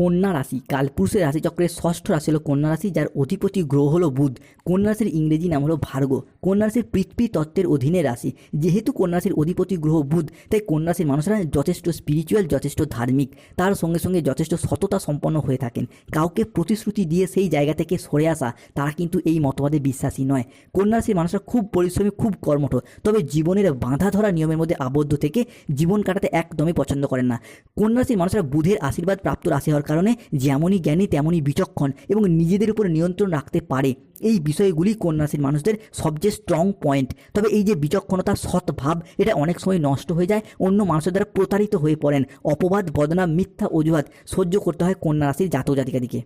কন্যা রাশি, কালপুরুষের রাশিচক্রের ষষ্ঠ রাশি হলো কন্যা রাশি, যার অধিপতি গ্রহ হলো বুধ। কন্যা রাশির ইংরেজি নাম হলো ভার্গ কন্যা রাশির পৃথ্বী তত্ত্বের অধীনে রাশি। যেহেতু কন্যা রাশির অধিপতি গ্রহ বুধ, তাই কন্যা রাশির মানুষরা যথেষ্ট স্পিরিচুয়াল যথেষ্ট ধার্মিক। তার সঙ্গে সঙ্গে যথেষ্ট সততা সম্পন্ন হয়ে থাকেন। কাউকে প্রতিশ্রুতি দিয়ে সেই জায়গা থেকে সরে আসা, তারা কিন্তু এই মতবাদে বিশ্বাসী নয়। কন্যা রাশির মানুষরা খুব পরিশ্রমী, খুব কর্মঠ তবে জীবনের বাঁধা ধরা নিয়মের মধ্যে আবদ্ধ থেকে জীবন কাটাতে একদমই পছন্দ করেন না। কন্যা রাশির মানুষরা বুধের আশীর্বাদ প্রাপ্ত রাশি হওয়ার কারণে যেমনই জ্ঞানী, তেমনই বিচক্ষণ এবং নিজেদের উপর নিয়ন্ত্রণ রাখতে পারে। এই বিষয়গুলি কন্যাশ্রীর মানুষদের সবচেয়ে স্ট্রং পয়েন্ট তবে এই যে বিচক্ষণতা সৎভাব এটা অনেক সময় নষ্ট হয়ে যায়, অন্য মানুষের দ্বারা প্রতারিত হয়ে পড়েন। অপবাদ, বদনাম, মিথ্যা অজুহাত সহ্য করতে হয় কন্যা রাশির জাতক জাতিকাদিকে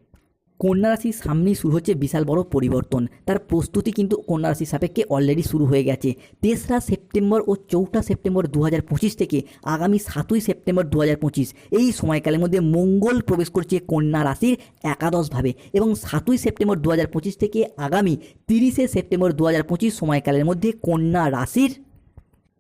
কন্যা রাশির সামনেই শুরু হচ্ছে বিশাল বড় পরিবর্তন। তার প্রস্তুতি কিন্তু কন্যা রাশির সাপেক্ষে অলরেডি শুরু হয়ে গেছে। তেসরা সেপ্টেম্বর ও চৌঠা সেপ্টেম্বর দু হাজার পঁচিশ থেকে আগামী সাতই সেপ্টেম্বর দু হাজার পঁচিশ। এই সময়কালের মধ্যে মঙ্গল প্রবেশ করছে কন্যা রাশির একাদশভাবে এবং সাতই সেপ্টেম্বর দু হাজার পঁচিশ থেকে আগামী তিরিশে সেপ্টেম্বর দু হাজার পঁচিশ সময়কালের মধ্যে কন্যা রাশির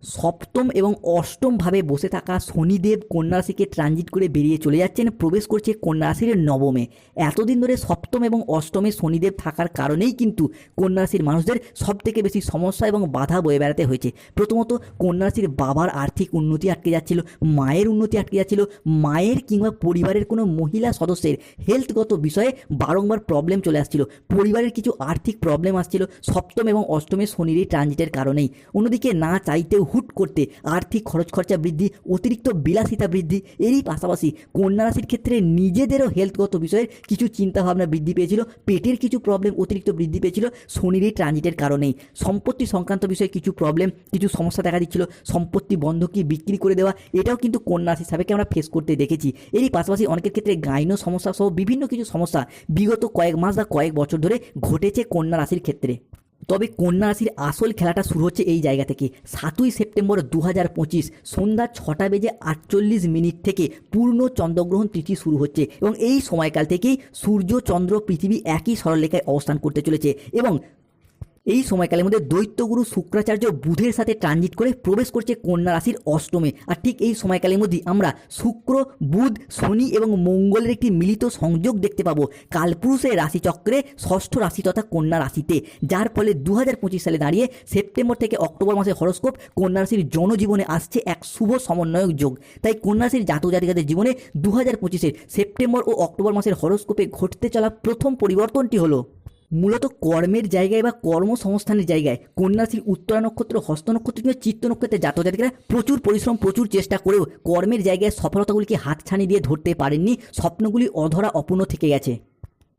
সপ্তম এবং অষ্টম ভাবে বসে থাকা শনিদেব কন্যা রাশিকে ট্রানজিট করে বেরিয়ে চলে যাচ্ছেন। প্রবেশ করছে কন্যা রাশির নবমে। এতদিন ধরে সপ্তম এবং অষ্টমে শনিদেব থাকার কারণেই কিন্তু কন্যা রাশির মানুষদের সব থেকে বেশি সমস্যা এবং বাধা বয়ে বেড়াতে হয়েছে। প্রথমত কন্যা রাশির বাবার আর্থিক উন্নতি আটকে যাচ্ছিল, মায়ের উন্নতি আটকে যাচ্ছিল, মায়ের কিংবা পরিবারের কোনো মহিলা সদস্যের হেলথগত বিষয়ে বারংবার প্রবলেম চলে আসছিল। পরিবারের কিছু আর্থিক প্রবলেম আসছিল সপ্তম এবং অষ্টমে শনির ট্রানজিটের কারণেই। অন্যদিকে না চাইতেও হুট করতে আর্থিক খরচ খরচা বৃদ্ধি, অতিরিক্ত বিলাসিতা বৃদ্ধি, এরই পাশাপাশি কন্যা রাশির ক্ষেত্রে নিজেদেরও হেলথগত বিষয়ের কিছু চিন্তাভাবনা বৃদ্ধি পেয়েছিল, পেটের কিছু প্রবলেম অতিরিক্ত বৃদ্ধি পেয়েছিল শনির ট্রানজিটের কারণেই। সম্পত্তি সংক্রান্ত বিষয়ে কিছু প্রবলেম কিছু সমস্যা দেখা দিচ্ছিল, সম্পত্তি বন্ধকি বিক্রি করে দেওয়া, এটাও কিন্তু কন্যা রাশি সাপেক্ষে আমরা ফেস করতে দেখেছি। এরই পাশাপাশি অনেকের ক্ষেত্রে গাইন সমস্যা সহ বিভিন্ন কিছু সমস্যা বিগত কয়েক মাস বা কয়েক বছর ধরে ঘটেছে কন্যা রাশির ক্ষেত্রে। তবে কন্যা রাশির আসল খেলাটা শুরু হচ্ছে এই জায়গা থেকে। সাতই সেপ্টেম্বর দু হাজার পঁচিশ সন্ধ্যা ছটা বেজে আটচল্লিশ মিনিট থেকে পূর্ণ চন্দ্রগ্রহণ তিথি শুরু হচ্ছে এবং এই সময়কাল থেকেই সূর্য, চন্দ্র, পৃথিবী একই সরলরেখায় অবস্থান করতে চলেছে এবং এই সময়কালের মধ্যে দৈত্যগুরু শুক্রাচার্য বুধের সাথে ট্রানজিট করে প্রবেশ করছে কন্যা রাশির অষ্টমে। আর ঠিক এই সময়কালের মধ্যেই আমরা শুক্র, বুধ, শনি এবং মঙ্গলের একটি মিলিত সংযোগ দেখতে পাবো কালপুরুষের রাশিচক্রে ষষ্ঠ রাশি তথা কন্যা রাশিতে। যার ফলে দু হাজার পঁচিশ সালে দাঁড়িয়ে সেপ্টেম্বর থেকে অক্টোবর মাসের হরস্কোপ কন্যা রাশির জনজীবনে আসছে এক শুভ সমন্বয়ক যোগ। তাই কন্যা রাশির জাতক জাতিকাদের জীবনে দু হাজার সেপ্টেম্বর ও অক্টোবর মাসের হরস্কোপে ঘটতে চলা প্রথম পরিবর্তনটি হলো মূলত কর্মের জায়গায় বা কর্মসংস্থানের জায়গায় কন্যাশ্রী, উত্তরা নক্ষত্র, হস্ত নক্ষত্র কিংবা চিত্ত নক্ষত্রের জাতক জাতিকারা প্রচুর পরিশ্রম, প্রচুর চেষ্টা করেও কর্মের জায়গায় সফলতাগুলিকে হাতছানি দিয়ে ধরতে পারেননি। স্বপ্নগুলি অধরা অপূর্ণ থেকে গেছে।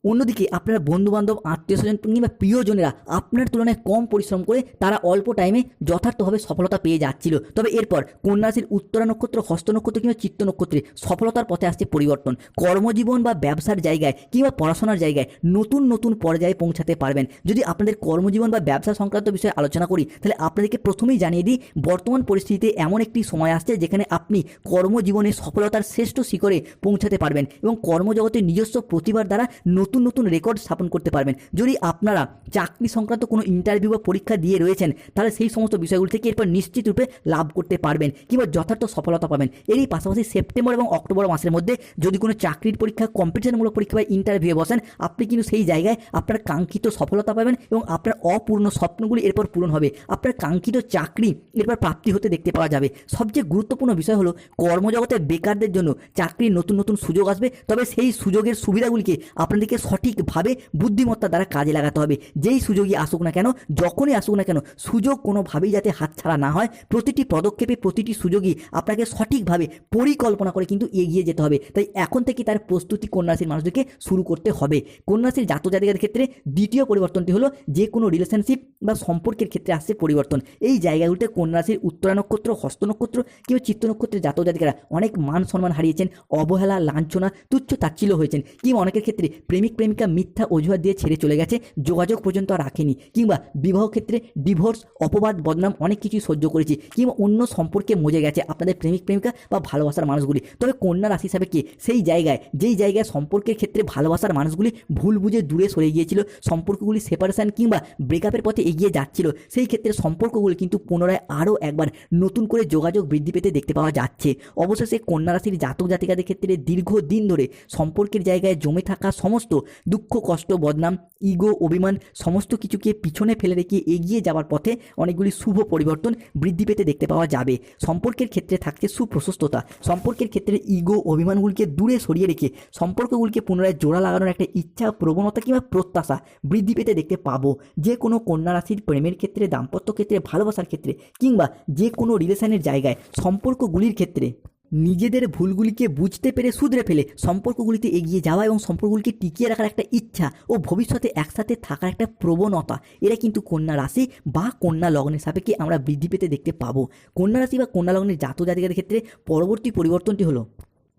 অন্যদিকে আপনার বন্ধুবান্ধব আত্মীয় স্বজন কিংবা প্রিয়জনেরা আপনার তুলনায় কম পরিশ্রম করে তারা অল্প টাইমে যথার্থভাবে সফলতা পেয়ে যাচ্ছিল। তবে এরপর কন্যাশ্রীর উত্তরা নক্ষত্র, হস্ত নক্ষত্র কিংবা চিত্ত নক্ষত্রে সফলতার পথে আসছে পরিবর্তন। কর্মজীবন বা ব্যবসার জায়গায় কিংবা পড়াশোনার জায়গায় নতুন নতুন পর্যায়ে পৌঁছাতে পারবেন। যদি আপনাদের কর্মজীবন বা ব্যবসা সংক্রান্ত বিষয়ে আলোচনা করি, তাহলে আপনাদেরকে প্রথমেই জানিয়ে দিই, বর্তমান পরিস্থিতিতে এমন একটি সময় আসছে যেখানে আপনি কর্মজীবনে সফলতার শ্রেষ্ঠ শিখরে পৌঁছাতে পারবেন এবং কর্মজগতের নিজস্ব প্রতিভার দ্বারা নতুন নতুন নতুন রেকর্ড স্থাপন করতে পারবেন। যদি আপনারা চাকরি সংক্রান্ত কোনো ইন্টারভিউ বা পরীক্ষা দিয়ে রয়েছেন, তাহলে সেই সমস্ত বিষয়গুলি থেকে এরপর নিশ্চিত রূপে লাভ করতে পারবেন কিংবা যথার্থ সফলতা পাবেন। এরই পাশাপাশি সেপ্টেম্বর এবং অক্টোবর মাসের মধ্যে যদি কোনো চাকরির পরীক্ষা কম্পিটিশনমূলক পরীক্ষা বা ইন্টারভিউ বসেন, আপনি কিন্তু সেই জায়গায় আপনার কাঙ্ক্ষিত সফলতা পাবেন এবং আপনার অপূর্ণ স্বপ্নগুলি এরপর পূরণ হবে। আপনার কাঙ্ক্ষিত চাকরি এরপর প্রাপ্তি হতে দেখতে পাওয়া যাবে। সবচেয়ে গুরুত্বপূর্ণ বিষয় হলো কর্মজগতের বেকারদের জন্য চাকরির নতুন নতুন সুযোগ আসবে। তবে সেই সুযোগের সুবিধাগুলিকে আপনাদেরকে সঠিকভাবে বুদ্ধিমত্তা দ্বারা কাজে লাগাতে হবে। যেই সুযোগই আসুক না কেন, যখনই আসুক না কেন, সুযোগ কোনোভাবেই যাতে হাতছাড়া না হয়। প্রতিটি পদক্ষেপে প্রতিটি সুযোগই আপনাকে সঠিকভাবে পরিকল্পনা করে কিন্তু এগিয়ে যেতে হবে। তাই এখন থেকে তার প্রস্তুতি কন্যাশ্রীর মানুষদেরকে শুরু করতে হবে। কন্যাশ্রীর জাতক জাতিকাদের ক্ষেত্রে দ্বিতীয় পরিবর্তনটি হলো যে কোনো রিলেশনশিপ বা সম্পর্কের ক্ষেত্রে আসছে পরিবর্তন। এই জায়গাগুলিতে কন্যাশ্রীর উত্তরা নক্ষত্র, হস্ত নক্ষত্র কিংবা চিত্ত নক্ষত্রের জাতক জাতিকারা অনেক মান সম্মান হারিয়েছেন, অবহেলা, লাঞ্ছনা, তুচ্ছ তাচ্ছিল্য হয়েছেন। কিংবা অনেকের ক্ষেত্রে প্রেমিক প্রেমিকা মিথ্যা অজুহাত দিয়ে ছেড়ে চলে গেছে, যোগাযোগ পর্যন্ত রাখেনি। কিংবা বিবাহ ক্ষেত্রে ডিভোর্স অপবাদ, বদনাম অনেক কিছুই সহ্য করেছি, কিংবা অন্য সম্পর্কে মজে গেছে আপনাদের প্রেমিক, প্রেমিকা বা ভালোবাসার মানুষগুলি। তবে কন্যা রাশি হিসাবে কি? সেই জায়গায়, যেই জায়গায় সম্পর্কের ক্ষেত্রে ভালোবাসার মানুষগুলি ভুল বুঝে দূরে সরে গিয়েছিল, সম্পর্কগুলি সেপারেশন কিংবা ব্রেকআপের পথে এগিয়ে যাচ্ছিল, সেই ক্ষেত্রে সম্পর্কগুলি কিন্তু পুনরায় আরও একবার নতুন করে যোগাযোগ বৃদ্ধি পেতে দেখতে পাওয়া যাচ্ছে। অবশেষে কন্যা রাশির জাতক জাতিকাদের ক্ষেত্রে দীর্ঘদিন ধরে সম্পর্কের জায়গায় জমে থাকা সমস্ত দুঃখ, কষ্ট, বদনাম, ইগো, অভিমান সমস্ত কিছুকে পিছনে ফেলে রেখে এগিয়ে যাওয়ার পথে অনেকগুলি শুভ পরিবর্তন বৃদ্ধি পেতে দেখতে পাওয়া যাবে। সম্পর্কের ক্ষেত্রে থাকছে সুপ্রশস্ততা। সম্পর্কের ক্ষেত্রে ইগো, অভিমানগুলিকে দূরে সরিয়ে রেখে সম্পর্কগুলিকে পুনরায় জোড়া লাগানোর একটা ইচ্ছা, প্রবণতা কিংবা প্রত্যাশা বৃদ্ধি পেতে দেখতে পাবো। যে কোনো কন্যা রাশির প্রেমের ক্ষেত্রে, দাম্পত্য ক্ষেত্রে, ভালোবাসার ক্ষেত্রে কিংবা যে কোনো রিলেশনের জায়গায় সম্পর্কগুলির ক্ষেত্রে। নিজেদের ভুলগুলিকে বুঝতে পেরে শুধরে ফেলে সম্পর্কগুলিতে এগিয়ে যাওয়া এবং সম্পর্কগুলিকে টিকিয়ে রাখার একটা ইচ্ছা ও ভবিষ্যতে একসাথে থাকার একটা প্রবণতা। এরা কিন্তু কন্যা রাশি বা কন্যা লগ্নের সাপেক্ষে আমরা বৃদ্ধি পেতে দেখতে পাবো। কন্যা রাশি বা কন্যা লগ্নের জাত জাতিকাদের ক্ষেত্রে পরবর্তী পরিবর্তনটি হলো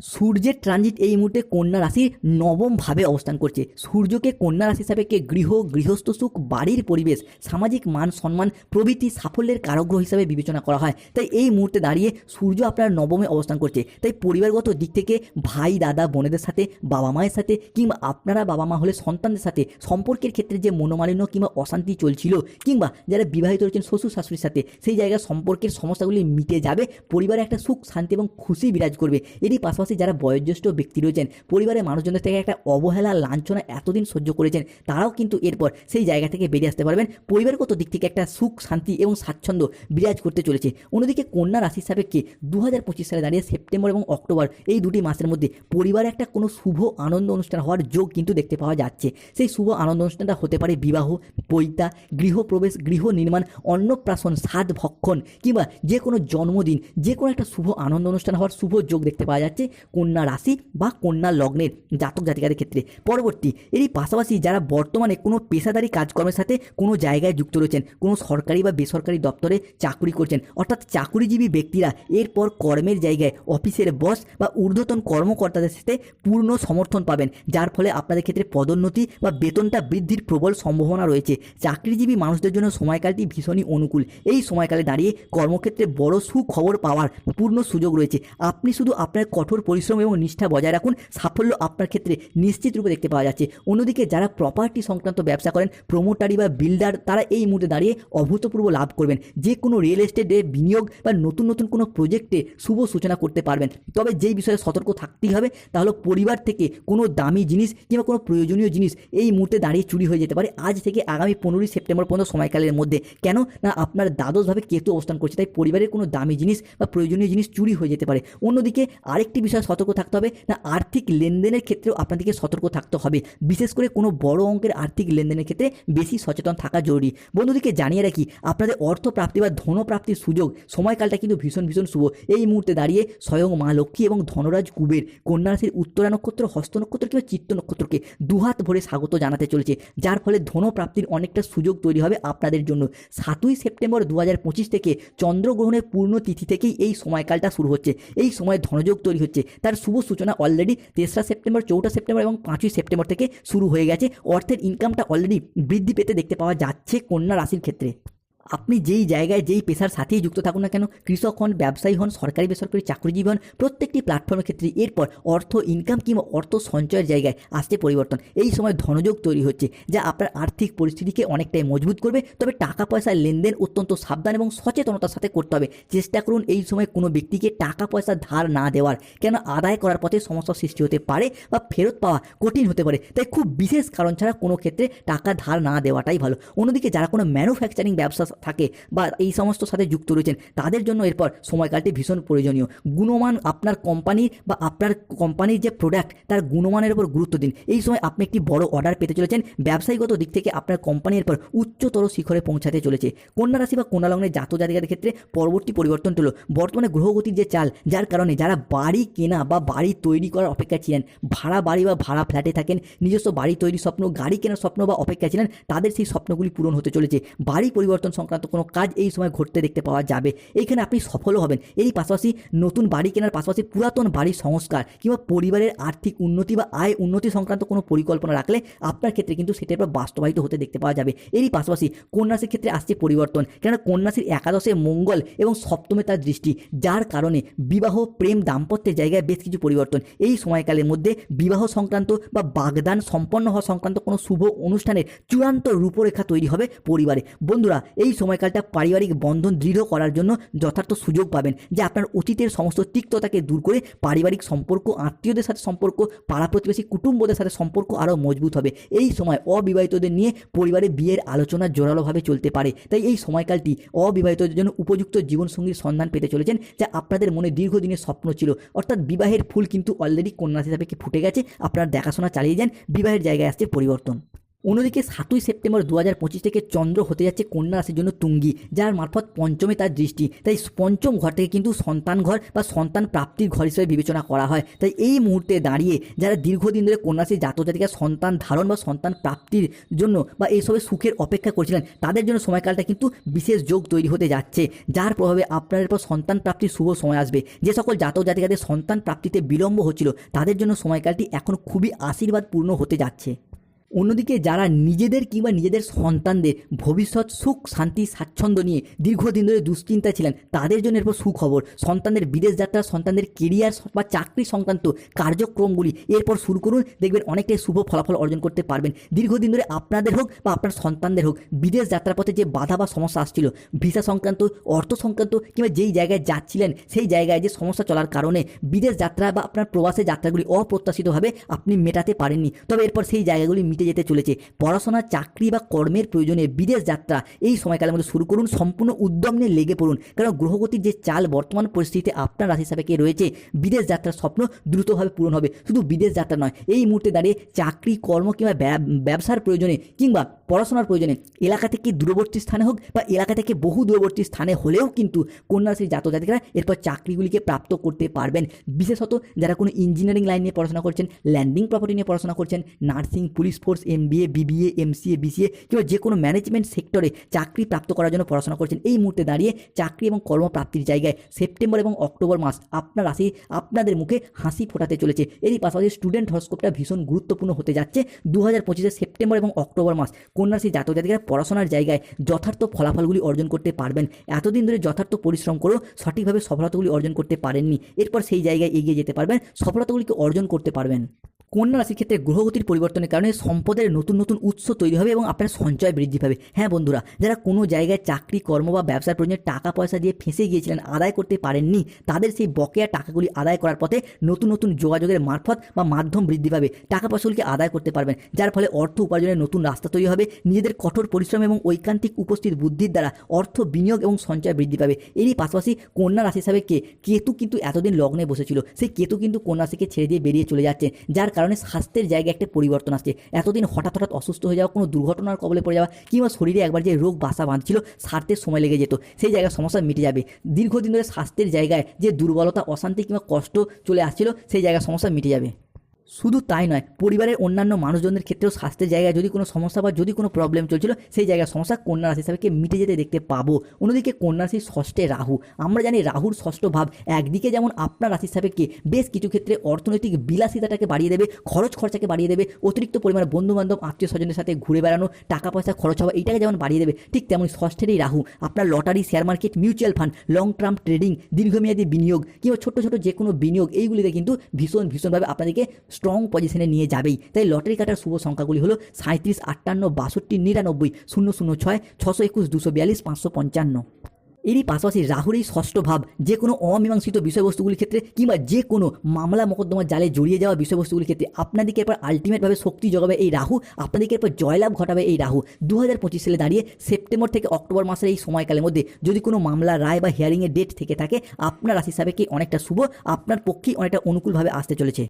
সূর্যের ট্রানজিট এই মুহূর্তে কন্যা রাশির নবম ভাবে অবস্থান করছে। সূর্যকে কন্যা রাশি হিসাবে কে গৃহ, গৃহস্থ সুখ, বাড়ির পরিবেশ, সামাজিক মান, সম্মান, প্রভৃতি সাফল্যের কারগ্রহ হিসাবে বিবেচনা করা হয়। তাই এই মুহূর্তে দাঁড়িয়ে সূর্য আপনার নবমে অবস্থান করছে। তাই পরিবারগত দিক থেকে ভাই, দাদা, বোনেদের সাথে, বাবা মায়ের সাথে কিংবা আপনারা বাবা মা হলে সন্তানদের সাথে সম্পর্কের ক্ষেত্রে যে মনোমালিন্য কিংবা অশান্তি চলছিল কিংবা যারা বিবাহিত রয়েছেন শ্বশুর শাশুড়ির সাথে, সেই জায়গায় সম্পর্কের সমস্যাগুলি মিটে যাবে, পরিবারে একটা সুখ, শান্তি এবং খুশি বিরাজ করবে। এরই পাশাপাশি যারা বয়োজ্যেষ্ঠ ব্যক্তি রয়েছেন, পরিবারের মানুষজনদের থেকে একটা অবহেলা, লাঞ্ছনা এতদিন সহ্য করেছেন, তারাও কিন্তু এরপর সেই জায়গা থেকে বেরিয়ে আসতে পারবেন। পরিবারগত দিক থেকে একটা সুখ, শান্তি এবং স্বাচ্ছন্দ্য বিরাজ করতে চলেছে। অন্যদিকে কন্যা রাশির সাপেক্ষে দু হাজার পঁচিশ সালে দাঁড়িয়ে সেপ্টেম্বর এবং অক্টোবর এই দুটি মাসের মধ্যে পরিবারে একটা কোনো শুভ আনন্দ অনুষ্ঠান হওয়ার যোগ কিন্তু দেখতে পাওয়া যাচ্ছে। সেই শুভ আনন্দ অনুষ্ঠানটা হতে পারে বিবাহ, পৈতা, গৃহপ্রবেশ, গৃহ নির্মাণ, অন্নপ্রাশন সাদ ভক্ষণ কিংবা যে কোনো জন্মদিন, যে কোনো একটা শুভ আনন্দ অনুষ্ঠান হওয়ার শুভ যোগ দেখতে পাওয়া যাচ্ছে। কন্যা রাশি বা কন্যা লগ্নের জাতক জাতিকাদের ক্ষেত্রে। পরবর্তী, এরই পাশাপাশি যারা বর্তমানে কোনো পেশাদারি কাজকর্মের সাথে কোনো জায়গায় যুক্ত রয়েছেন, কোনো সরকারি বা বেসরকারি দপ্তরে চাকুরি করছেন, অর্থাৎ চাকুরিজীবী ব্যক্তিরা এরপর কর্মের জায়গায় অফিসের বস বা ঊর্ধ্বতন কর্মকর্তাদের সাথে পূর্ণ সমর্থন পাবেন, যার ফলে আপনাদের ক্ষেত্রে পদোন্নতি বা বেতনটা বৃদ্ধির প্রবল সম্ভাবনা রয়েছে। চাকরিজীবী মানুষদের জন্য সময়কালটি ভীষণই অনুকূল। এই সময়কালে দাঁড়িয়ে কর্মক্ষেত্রে বড় সুখবর পাওয়ার পূর্ণ সুযোগ রয়েছে। আপনি শুধু আপনার কঠোর পরিশ্রম এবং নিষ্ঠা বজায় রাখুন। সাফল্য আপনার ক্ষেত্রে নিশ্চিত রূপে দেখতে পাওয়া যাচ্ছে। অন্যদিকে যারা প্রপার্টি সংক্রান্ত ব্যবসা করেন প্রমোটারি বা বিল্ডার তারা এই মুহূর্তে দাঁড়িয়ে অভূতপূর্ব লাভ করবেন। যে কোনো রিয়েল এস্টেটে বিনিয়োগ বা নতুন নতুন কোনো প্রজেক্টে শুভ সূচনা করতে পারবেন। তবে যেই বিষয়ে সতর্ক থাকতেই হবে, তা হলো পরিবার থেকে কোনো দামি জিনিস কিংবা কোনো প্রয়োজনীয় জিনিস এই মুহূর্তে দাঁড়িয়ে চুরি হয়ে যেতে পারে। আজ থেকে আগামী পনেরোই সেপ্টেম্বর পর্যন্ত সময়কালের মধ্যে। কেন? না, আপনার দ্বাদশভাবে কেতু অবস্থান করছে, তাই পরিবারের কোনো দামি জিনিস বা প্রয়োজনীয় জিনিস চুরি হয়ে যেতে পারে। অন্যদিকে আরেকটি বিষয় সতর্ক থাকতে হবে। না, আর্থিক লেনদেনের ক্ষেত্রেও আপনাদেরকে সতর্ক থাকতে হবে। বিশেষ করে কোনো বড় অঙ্কের আর্থিক লেনদেনের ক্ষেত্রে বেশি সচেতন থাকা জরুরি। বন্ধুদেরকে জানিয়ে রাখি, আপনাদের অর্থ প্রাপ্তি বা ধন প্রাপ্তির সুযোগ সময়কালটা কিন্তু ভীষণ ভীষণ শুভ। এই মুহূর্তে দাঁড়িয়ে স্বয়ং মা লক্ষ্মী এবং ধনরাজ কুবের কন্যা উত্তরা নক্ষত্র, হস্ত নক্ষত্র কিংবা চিত্ত নক্ষত্রকে দুহাত ভরে স্বাগত জানাতে চলেছে। যার ফলে ধন প্রাপ্তির অনেকটা সুযোগ তৈরি হবে আপনাদের জন্য। সাতই সেপ্টেম্বর দু হাজার পঁচিশ থেকে চন্দ্রগ্রহণের পূর্ণ তিথি থেকেই এই সময়কালটা শুরু হচ্ছে। এই সময় ধনযোগ তৈরি হচ্ছে। তার শুভ সূচনা অলরেডি তেসরা সেপ্টেম্বর, চৌঠা সেপ্টেম্বর এবং পাঁচই সেপ্টেম্বর থেকে শুরু হয়ে গেছে। অর্থের ইনকামটা অলরেডি বৃদ্ধি পেতে দেখতে পাওয়া যাচ্ছে কন্যা রাশির ক্ষেত্রে। আপনি যেই জায়গায় যেই পেশার সাথেই যুক্ত থাকুন না কেন, কৃষক হন, ব্যবসায়ী হন, সরকারি, বেসরকারি চাকরিজীবী হন, প্রত্যেকটি প্ল্যাটফর্মের ক্ষেত্রে এরপর অর্থ ইনকাম কিংবা অর্থ সঞ্চয়ের জায়গায় আসছে পরিবর্তন। এই সময় ধনযোগ তৈরি হচ্ছে, যা আপনার আর্থিক পরিস্থিতিকে অনেকটাই মজবুত করবে। তবে টাকা পয়সার লেনদেন অত্যন্ত সাবধান এবং সচেতনতার সাথে করতে হবে। চেষ্টা করুন এই সময় কোনো ব্যক্তিকে টাকা পয়সা ধার না দেওয়ার, কেন আদায় করার পথে সমস্যা সৃষ্টি হতে পারে বা ফেরত পাওয়া কঠিন হতে পারে। তাই খুব বিশেষ কারণ ছাড়া কোনো ক্ষেত্রে টাকা ধার না দেওয়াটাই ভালো। অন্যদিকে যারা কোনো ম্যানুফ্যাকচারিং ব্যবসা থাকে বা এই সমস্ত সাথে যুক্ত রয়েছেন, তাদের জন্য এরপর সময়কালটি ভীষণ প্রয়োজনীয়। গুণমান আপনার কোম্পানি বা আপনার কোম্পানির যে প্রোডাক্ট তার গুণমানের উপর গুরুত্ব দিন। এই সময় আপনি একটি বড় অর্ডার পেতে চলেছেন। ব্যবসায়ীগত দিক থেকে আপনার কোম্পানি এরপর উচ্চতর শিখরে পৌঁছাতে চলেছে। কন্যা রাশি বা কন্যা লগ্নের জাত জাতিকাদের ক্ষেত্রে পরবর্তী পরিবর্তন হলো বর্তমানে গ্রহগতির যে চাল, যার কারণে যারা বাড়ি কেনা বা বাড়ি তৈরি করার অপেক্ষা ছিলেন, ভাড়া বাড়ি বা ভাড়া ফ্ল্যাটে থাকেন, নিজস্ব বাড়ি তৈরি স্বপ্ন, গাড়ি কেনার স্বপ্ন বা অপেক্ষা ছিলেন, তাদের সেই স্বপ্নগুলি পূরণ হতে চলেছে। বাড়ি পরিবর্তন সংক্রান্ত কোনো কাজ এই সময় ঘটতে দেখতে পাওয়া যাবে। এইখানে আপনি সফলও হবেন। এরই পাশাপাশি নতুন বাড়ি কেনার পাশাপাশি পুরাতন বাড়ির সংস্কার কিংবা পরিবারের আর্থিক উন্নতি বা আয় উন্নতি সংক্রান্ত কোনো পরিকল্পনা রাখলে আপনার ক্ষেত্রে কিন্তু সেটা এবার বাস্তবায়িত হতে দেখতে পাওয়া যাবে। এরই পাশাপাশি কন্যাশ্রীর ক্ষেত্রে আসছে পরিবর্তন। কেননা কন্যাশ্রীর একাদশে মঙ্গল এবং সপ্তমে তার দৃষ্টি। যার কারণে বিবাহ, প্রেম, দাম্পত্যের জায়গায় বেশ কিছু পরিবর্তন। এই সময়কালের মধ্যে বিবাহ সংক্রান্ত বা বাগদান সম্পন্ন হওয়া সংক্রান্ত কোনো শুভ অনুষ্ঠানের চূড়ান্ত রূপরেখা তৈরি হবে পরিবারে। বন্ধুরা, এই সময়কালটা পারিবারিক বন্ধন দৃঢ় করার জন্য যথার্থ সুযোগ পাবেন, যে আপনার অতীতের সমস্ত তিক্ততাকে দূর করে পারিবারিক সম্পর্ক, আত্মীয়দের সাথে সম্পর্ক পাড়া প্রতিবেশী কুটুম্বদের সাথে সম্পর্ক আরও মজবুত হবে। এই সময় অবিবাহিতদের নিয়ে পরিবারে বিয়ের আলোচনা জোরালোভাবে চলতে পারে। তাই এই সময়কালটি অবিবাহিতদের জন্য উপযুক্ত জীবনসঙ্গীর সন্ধান পেতে চলেছেন, যা আপনাদের মনে দীর্ঘদিনের স্বপ্ন ছিল। অর্থাৎ বিবাহের ফুল কিন্তু অলরেডি কন্যা হিসাবে কি ফুটে গেছে? আপনার দেখাশোনা চালিয়ে যান, বিবাহের জায়গায় আসছে পরিবর্তন। অন্যদিকে সাতই সেপ্টেম্বর দু হাজার পঁচিশ থেকে চন্দ্র হতে যাচ্ছে কন্যা রাশির জন্য তুঙ্গি, যার মারফত পঞ্চমে তার দৃষ্টি। তাই পঞ্চম ঘর থেকে কিন্তু সন্তান ঘর বা সন্তান প্রাপ্তির ঘর হিসেবে বিবেচনা করা হয়। তাই এই মুহূর্তে দাঁড়িয়ে যারা দীর্ঘদিন ধরে কন্যা রাশির জাতক জাতিকা, সন্তান ধারণ বা সন্তান প্রাপ্তির জন্য বা এইসবের সুখের অপেক্ষা করছিলেন, তাদের জন্য সময়কালটা কিন্তু বিশেষ যোগ তৈরি হতে যাচ্ছে। যার প্রভাবে আপনার পর সন্তান প্রাপ্তির শুভ সময় আসবে। যে সকল জাতক জাতিকাদের সন্তান প্রাপ্তিতে বিলম্ব হচ্ছিল, তাদের জন্য সময়কালটি এখন খুবই আশীর্বাদপূর্ণ হতে যাচ্ছে। অন্যদিকে যারা নিজেদের কিংবা নিজেদের সন্তানদের ভবিষ্যৎ সুখ, শান্তি, স্বাচ্ছন্দ্য নিয়ে দীর্ঘদিন ধরে দুশ্চিন্তা ছিলেন, তাদের জন্য এরপর সুখবর। সন্তানদের বিদেশ যাত্রা, সন্তানদের কেরিয়ার বা চাকরি সংক্রান্ত কার্যক্রমগুলি এরপর শুরু করুন, দেখবেন অনেকটাই শুভ ফলাফল অর্জন করতে পারবেন। দীর্ঘদিন ধরে আপনাদের হোক বা আপনার সন্তানদের হোক, বিদেশ যাত্রার পথে যে বাধা বা সমস্যা আসছিল, ভিসা সংক্রান্ত, অর্থ সংক্রান্ত কিংবা যেই জায়গায় যাচ্ছিলেন, সেই জায়গায় যে সমস্যা চলার কারণে বিদেশ যাত্রা বা আপনার প্রবাসে যাত্রাগুলি অপ্রত্যাশিতভাবে আপনি মেটাতে পারেননি। তবে এরপর সেই জায়গাগুলি মিটে যেতে চলেছে। পড়াশোনা, চাকরি বা কর্মের প্রয়োজনে বিদেশ যাত্রা এই সময়কালের মধ্যে শুরু করুন, সম্পূর্ণ উদ্যম নিয়ে লেগে পড়ুন। কারণ গ্রহগতির যে চাল বর্তমান পরিস্থিতিতে আপনার রাশি হিসাবে কে রয়েছে, বিদেশ যাত্রার স্বপ্ন দ্রুতভাবে পূরণ হবে। শুধু বিদেশ যাত্রা নয়, এই মুহূর্তে দাঁড়িয়ে চাকরি, কর্ম কিংবা ব্যবসার প্রয়োজনে কিংবা পড়াশোনার প্রয়োজনে এলাকা থেকে দূরবর্তী স্থানে হোক বা এলাকা থেকে বহু দূরবর্তী স্থানে হলেও কিন্তু কন্যা রাশির জাতক জাতিকারা এরপর চাকরিগুলিকে প্রাপ্ত করতে পারবেন। বিশেষত যারা কোনো ইঞ্জিনিয়ারিং লাইন নিয়ে পড়াশোনা করছেন ল্যান্ডিং প্রপার্টি নিয়ে পড়াশোনা করছেন nursing police force MBA BBA MCA BCA কিংবা যে কোনো ম্যানেজমেন্ট সেক্টরে চাকরি প্রাপ্ত করার জন্য পড়াশোনা করছেন, এই মুহূর্তে দাঁড়িয়ে চাকরি এবং কর্মপ্রাপ্তির জায়গায় সেপ্টেম্বর এবং অক্টোবর মাস আপনার রাশি আপনাদের মুখে হাসি ফোটাতে চলেছে। এরই পাশাপাশি স্টুডেন্ট হরস্কোপটা ভীষণ গুরুত্বপূর্ণ হতে যাচ্ছে। দু হাজার পঁচিশে সেপ্টেম্বর এবং অক্টোবর মাস কন্যাশ্রী জাতক জাতিকারা পড়াশোনার জায়গায় যথার্থ ফলাফলগুলি অর্জন করতে পারবেন। এতদিন ধরে যথার্থ পরিশ্রম করেও সঠিকভাবে সফলতাগুলি অর্জন করতে পারেননি। এরপর সেই জায়গায় এগিয়ে যেতে পারবেন, সফলতাগুলিকে অর্জন করতে পারবেন। কন্যা রাশির ক্ষেত্রে গ্রহগতির পরিবর্তনের কারণে সম্পদের নতুন নতুন উৎস তৈরি হবে এবং আপনার সঞ্চয় বৃদ্ধি পাবে। হ্যাঁ বন্ধুরা, যারা কোনো জায়গায় চাকরি, কর্ম বা ব্যবসার প্রয়োজনে টাকা পয়সা দিয়ে ফেঁসে গিয়েছিলেন, আদায় করতে পারেননি, তাদের সেই বকেয়া টাকাগুলি আদায় করার পথে নতুন নতুন যোগাযোগের মারফত বা মাধ্যম বৃদ্ধি পাবে। টাকা পয়সাগুলিকে আদায় করতে পারবেন, যার ফলে অর্থ উপার্জনের নতুন রাস্তা তৈরি হবে। নিজেদের কঠোর পরিশ্রম এবং ঐকান্তিক উপস্থিত বুদ্ধির দ্বারা অর্থ বিনিয়োগ এবং সঞ্চয় বৃদ্ধি পাবে। এরই পাশাপাশি কন্যা রাশি হিসাবে কে, কেতু কিন্তু এতদিন লগ্নে বসেছিল। সেই কেতু কিন্তু কন্যা রাশিকে ছেড়ে দিয়ে বেরিয়ে চলে যাচ্ছে, যার কারণে স্বাস্থ্যের জায়গায় একটা পরিবর্তন আসছে। এতদিন হঠাৎ হঠাৎ অসুস্থ হয়ে যাওয়া, কোনো দুর্ঘটনার কবলে পড়ে যাওয়া, কিংবা শরীরে একবার যে রোগ বাসা বাঁধছিল, সারতে সময় লেগে যেত। সেই জায়গায় সমস্যা মিটে যাবে। দীর্ঘদিন ধরে স্বাস্থ্যের জায়গায় যে দুর্বলতা, অশান্তি কিংবা কষ্ট চলে আসছিল, সেই জায়গায় সমস্যা মিটে যাবে। শুধু তাই নয়, পরিবারের অন্যান্য মানুষজনদের ক্ষেত্রেও স্বাস্থ্যের জায়গায় যদি কোনো সমস্যা বা যদি কোনো প্রবলেম চলছিল, সেই জায়গায় সমস্যা কন্যা রাশি হিসাবে মিটে যেতে দেখতে পাবো। অন্যদিকে কন্যা রাশির ষষ্ঠে রাহু। আমরা জানি রাহুর ষষ্ঠ ভাব একদিকে যেমন আপনার রাশি হিসাবে বেশ কিছু ক্ষেত্রে অর্থনৈতিক বিলাসিতাটাকে বাড়িয়ে দেবে, খরচ খরচাকে বাড়িয়ে দেবে, অতিরিক্ত পরিমাণে বন্ধু বান্ধব আত্মীয় স্বজনের সাথে ঘুরে বেড়ানো, টাকা পয়সা খরচ হওয়া, এইটাকে যেমন বাড়িয়ে দেবে, ঠিক তেমন ষষ্ঠের এই রাহু। আপনার lottery share market mutual fund long term trading দীর্ঘমেয়াদী বিনিয়োগ কিংবা ছোট ছোট যে কোনো বিনিয়োগ, এইগুলিতে কিন্তু ভীষণ ভীষণভাবে আপনাদেরকে স্ট্রং পজিশনে নিয়ে যাবেই। তাই লটারি কাটার শুভ সংখ্যাগুলি হলো সাঁত্রিশ আটান্ন, বাষট্টি, নিরানব্বই, শূন্য শূন্য, ছয়, ছশো একুশ, দুশো বিয়াল্লিশ, পাঁচশো পঞ্চান্ন। এরই পাশাপাশি রাহুর এই ষষ্ঠ ভাব, যে কোনো অমীমাংসিত বিষয়বস্তুগুলির ক্ষেত্রে কিংবা যে কোনো মামলা মোকদ্দমার জালে জড়িয়ে যাওয়া বিষয়বস্তুগুলির ক্ষেত্রে আপনাদেরকে এরপর আলটিমেটভাবে শক্তি যোগাবে এই রাহু আপনাদেরকে এরপর জয়লাভ ঘটাবে এই রাহু। দু হাজার পঁচিশ সালে দাঁড়িয়ে সেপ্টেম্বর থেকে অক্টোবর মাসের এই সময়কালের মধ্যে যদি কোনো মামলা, রায় বা হিয়ারিংয়ের ডেট থেকে থাকে, আপনার রাশি হিসাবে কি অনেকটা শুভ, আপনার পক্ষেই অনেকটা অনুকূলভাবে আসতে চলেছে।